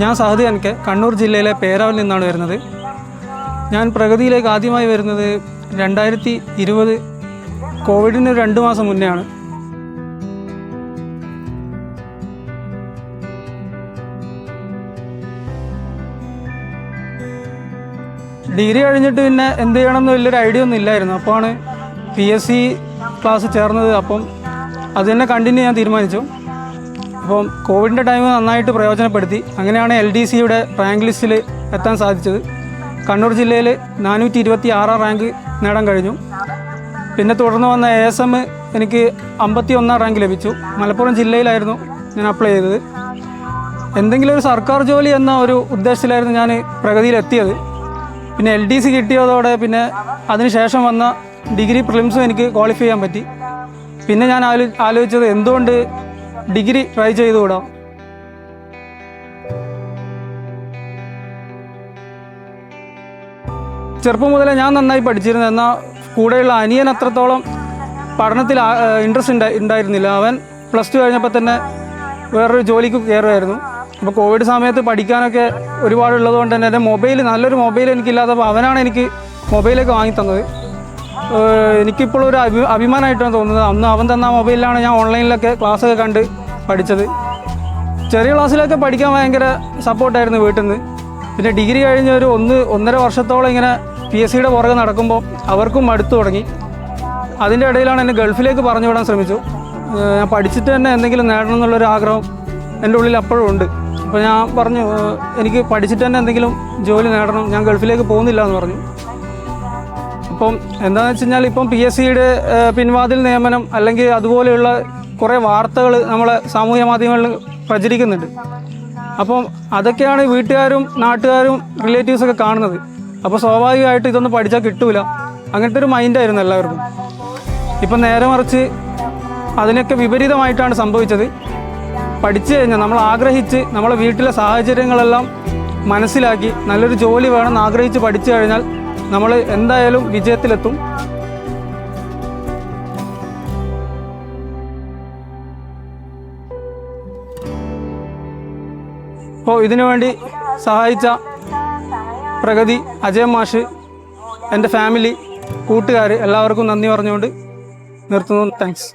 ഞാൻ സഹദി എനിക്ക് കണ്ണൂർ ജില്ലയിലെ പേരാവിൽ നിന്നാണ് വരുന്നത്. ഞാൻ പ്രഗതിയിലേക്ക് ആദ്യമായി വരുന്നത് രണ്ടായിരത്തി ഇരുപത് കോവിഡിന് രണ്ട് മാസം മുന്നേ ആണ് ഡിഗ്രി കഴിഞ്ഞിട്ട് പിന്നെ എന്ത് ചെയ്യണം എന്ന് വലിയൊരു ഐഡിയ ഒന്നും ഇല്ലായിരുന്നു. അപ്പോഴാണ് പി എസ് സി ക്ലാസ് ചേർന്നത്. അപ്പം അത് തന്നെ കണ്ടിന്യൂ ചെയ്യാൻ തീരുമാനിച്ചു. അപ്പം കോവിഡിന്റെ ടൈം നന്നായിട്ട് പ്രയോജനപ്പെടുത്തി. അങ്ങനെയാണ് എൽ ഡി സിയുടെ റാങ്ക് ലിസ്റ്റിൽ എത്താൻ സാധിച്ചത്. കണ്ണൂർ ജില്ലയിൽ നാനൂറ്റി ഇരുപത്തി ആറാം റാങ്ക് നേടാൻ കഴിഞ്ഞു. പിന്നെ തുടർന്ന് വന്ന എ എസ് എം എനിക്ക് അമ്പത്തി ഒന്നാം റാങ്ക് ലഭിച്ചു. മലപ്പുറം ജില്ലയിലായിരുന്നു ഞാൻ അപ്ലൈ ചെയ്തത്. എന്തെങ്കിലും ഒരു സർക്കാർ ജോലി എന്ന ഒരു ഉദ്ദേശത്തിലായിരുന്നു ഞാൻ പ്രഗതിയിലെത്തിയത്. പിന്നെ എൽ ഡി സി കിട്ടിയതോടെ പിന്നെ അതിനുശേഷം വന്ന ഡിഗ്രി പ്രിലിംസും എനിക്ക് ക്വാളിഫൈ ചെയ്യാൻ പറ്റി. പിന്നെ ഞാൻ ആലോ ആലോചിച്ചത് എന്തുകൊണ്ട് ഡിഗ്രി ട്രൈ ചെയ്തുകൂടാ. ചെറുപ്പം മുതലേ ഞാൻ നന്നായി പഠിച്ചിരുന്നു. എന്നാൽ കൂടെയുള്ള അനിയൻ അത്രത്തോളം പഠനത്തിൽ ഇൻട്രസ്റ്റ് ഉണ്ടായിരുന്നില്ല അവൻ പ്ലസ് ടു കഴിഞ്ഞപ്പോൾ തന്നെ വേറൊരു ജോലിക്ക് കയറുമായിരുന്നു അപ്പോൾ കോവിഡ് സമയത്ത് പഠിക്കാനൊക്കെ ഒരുപാടുള്ളത് കൊണ്ട് തന്നെ എന്റെ മൊബൈൽ നല്ലൊരു മൊബൈൽ എനിക്കില്ലാത്തപ്പോൾ അവനാണ് എനിക്ക് മൊബൈലൊക്കെ വാങ്ങി തന്നത്. എനിക്കിപ്പോൾ ഒരു അഭി അഭിമാനമായിട്ടാണ് തോന്നുന്നത്. അന്ന് അവൻ തന്ന മൊബൈലിലാണ് ഞാൻ ഓൺലൈനിലൊക്കെ ക്ലാസ്സൊക്കെ കണ്ട് പഠിച്ചത്. ചെറിയ ക്ലാസ്സിലൊക്കെ പഠിക്കാൻ ഭയങ്കര സപ്പോർട്ടായിരുന്നു വീട്ടിൽ നിന്ന് പിന്നെ ഡിഗ്രി കഴിഞ്ഞ ഒരു ഒന്ന് ഒന്നര വർഷത്തോളം ഇങ്ങനെ പി എസ് സിയുടെ പുറകെ നടക്കുമ്പോൾ അവർക്കും മടുത്തു തുടങ്ങി. അതിന്റെ ഇടയിലാണ് എന്നെ ഗൾഫിലേക്ക് പറഞ്ഞു വിടാൻ ശ്രമിച്ചു. ഞാൻ പഠിച്ചിട്ട് തന്നെ എന്തെങ്കിലും നേടണം എന്നുള്ളൊരു ആഗ്രഹം എന്റെ ഉള്ളിൽ അപ്പോഴും ഉണ്ട്. അപ്പോൾ ഞാൻ പറഞ്ഞു എനിക്ക് പഠിച്ചിട്ട് തന്നെ എന്തെങ്കിലും ജോലി നേടണം. ഞാൻ ഗൾഫിലേക്ക് പോകുന്നില്ല എന്ന് പറഞ്ഞു. അപ്പം എന്താണെന്ന് വെച്ച് കഴിഞ്ഞാൽ ഇപ്പം പി എസ് സിയുടെ പിൻവാതിൽ നിയമനം അല്ലെങ്കിൽ അതുപോലെയുള്ള കുറേ വാർത്തകൾ നമ്മളെ സാമൂഹ്യ മാധ്യമങ്ങളിൽ പ്രചരിക്കുന്നുണ്ട്. അപ്പം അതൊക്കെയാണ് വീട്ടുകാരും നാട്ടുകാരും റിലേറ്റീവ്സൊക്കെ കാണുന്നത്. അപ്പോൾ സ്വാഭാവികമായിട്ട് ഇതൊന്നും പഠിച്ചാൽ കിട്ടൂല. അങ്ങനത്തെ ഒരു മൈൻഡായിരുന്നു എല്ലാവർക്കും. ഇപ്പം നേരെ മറിച്ച് അതിനൊക്കെ വിപരീതമായിട്ടാണ് സംഭവിച്ചത്. പഠിച്ചു കഴിഞ്ഞാൽ നമ്മൾ ആഗ്രഹിച്ച് നമ്മളെ വീട്ടിലെ സാഹചര്യങ്ങളെല്ലാം മനസ്സിലാക്കി നല്ലൊരു ജോലി വേണമെന്ന് ആഗ്രഹിച്ച് പഠിച്ചു കഴിഞ്ഞാൽ നമ്മൾ എന്തായാലും വിജയത്തിലെത്തും. അപ്പോൾ ഇതിനു വേണ്ടി സഹായിച്ച പ്രഗതി അജയ് മാഷ് എന്റെ ഫാമിലി കൂട്ടുകാർ എല്ലാവർക്കും നന്ദി പറഞ്ഞുകൊണ്ട് നിർത്തുന്നു. താങ്ക്സ്